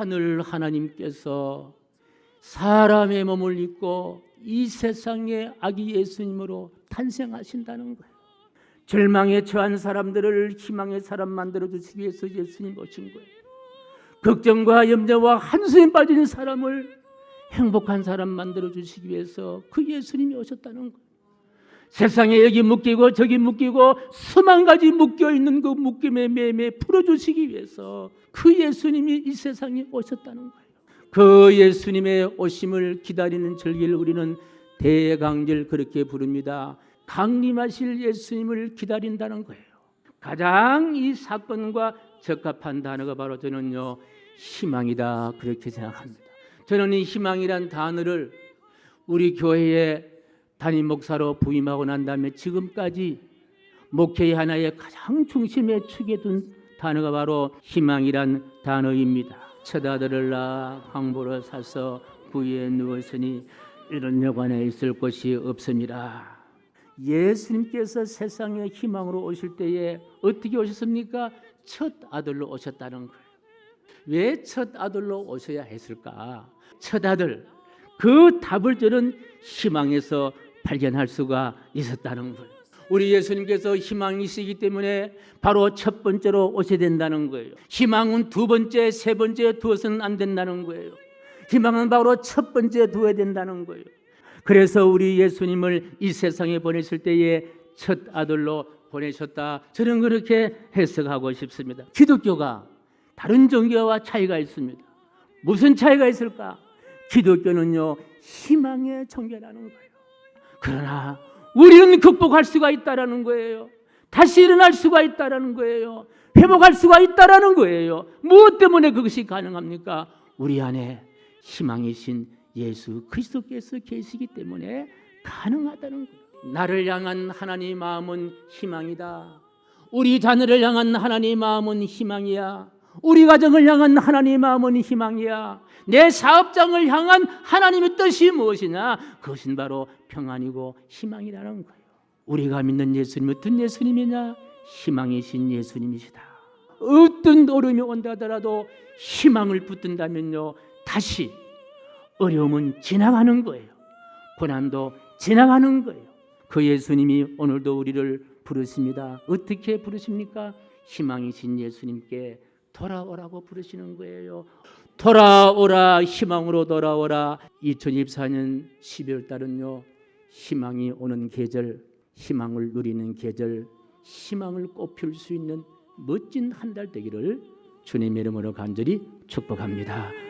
하늘 하나님께서 사람의 몸을 입고 이 세상에 아기 예수님으로 탄생하신다는 거예요. 절망에 처한 사람들을 희망의 사람 만들어 주시기 위해서 예수님 오신 거예요. 걱정과 염려와 한숨에 빠진 사람을 행복한 사람 만들어 주시기 위해서 그 예수님이 오셨다는 거예요. 세상에 여기 묶이고 저기 묶이고 수만 가지 묶여 있는 그 묶임의 매매 풀어 주시기 위해서 그 예수님이 이 세상에 오셨다는 거예요. 그 예수님의 오심을 기다리는 절기를 우리는 대강절 그렇게 부릅니다. 강림하실 예수님을 기다린다는 거예요. 가장 이 사건과 적합한 단어가 바로 저는요 희망이다 그렇게 생각합니다. 저는 이 희망이란 단어를 우리 교회의 담임 목사로 부임하고 난 다음에 지금까지 목회의 하나의 가장 중심에 축에 둔 단어가 바로 희망이란 단어입니다. 첫 아들을 낳아 황보를 사서 부위에 누웠으니 이런 여관에 있을 곳이 없습니다. 예수님께서 세상에 희망으로 오실 때에 어떻게 오셨습니까? 첫 아들로 오셨다는 거예요. 왜첫 아들로 오셔야 했을까? 첫 아들 그 답을 저는 희망에서 발견할 수가 있었다는 거예요. 우리 예수님께서 희망이시기 때문에 바로 첫 번째로 오셔야 된다는 거예요. 희망은 두 번째, 세 번째 두어서는 안 된다는 거예요. 희망은 바로 첫 번째 두어야 된다는 거예요. 그래서 우리 예수님을 이 세상에 보내실 때에 첫 아들로 보내셨다. 저는 그렇게 해석하고 싶습니다. 기독교가 다른 종교와 차이가 있습니다. 무슨 차이가 있을까? 기독교는요 희망의 종교라는 거예요. 그러나 우리는 극복할 수가 있다라는 거예요. 다시 일어날 수가 있다라는 거예요. 회복할 수가 있다라는 거예요. 무엇 때문에 그것이 가능합니까? 우리 안에 희망이신 예수 그리스도께서 계시기 때문에 가능하다는 거예요. 나를 향한 하나님의 마음은 희망이다. 우리 자녀를 향한 하나님의 마음은 희망이야. 우리 가정을 향한 하나님의 마음은 희망이야. 내 사업장을 향한 하나님의 뜻이 무엇이냐? 그것은 바로 평안이고 희망이라는 거예요. 우리가 믿는 예수님 어떤 예수님이냐? 희망이신 예수님이시다. 어떤 어려움이 온다 하더라도 희망을 붙든다면요. 다시 어려움은 지나가는 거예요. 고난도 지나가는 거예요. 그 예수님이 오늘도 우리를 부르십니다. 어떻게 부르십니까? 희망이신 예수님께 돌아오라고 부르시는 거예요. 돌아오라 희망으로 돌아오라 2024년 12월 달은요 희망이 오는 계절 희망을 누리는 계절 희망을 꽃필 수 있는 멋진 한 달 되기를 주님의 이름으로 간절히 축복합니다.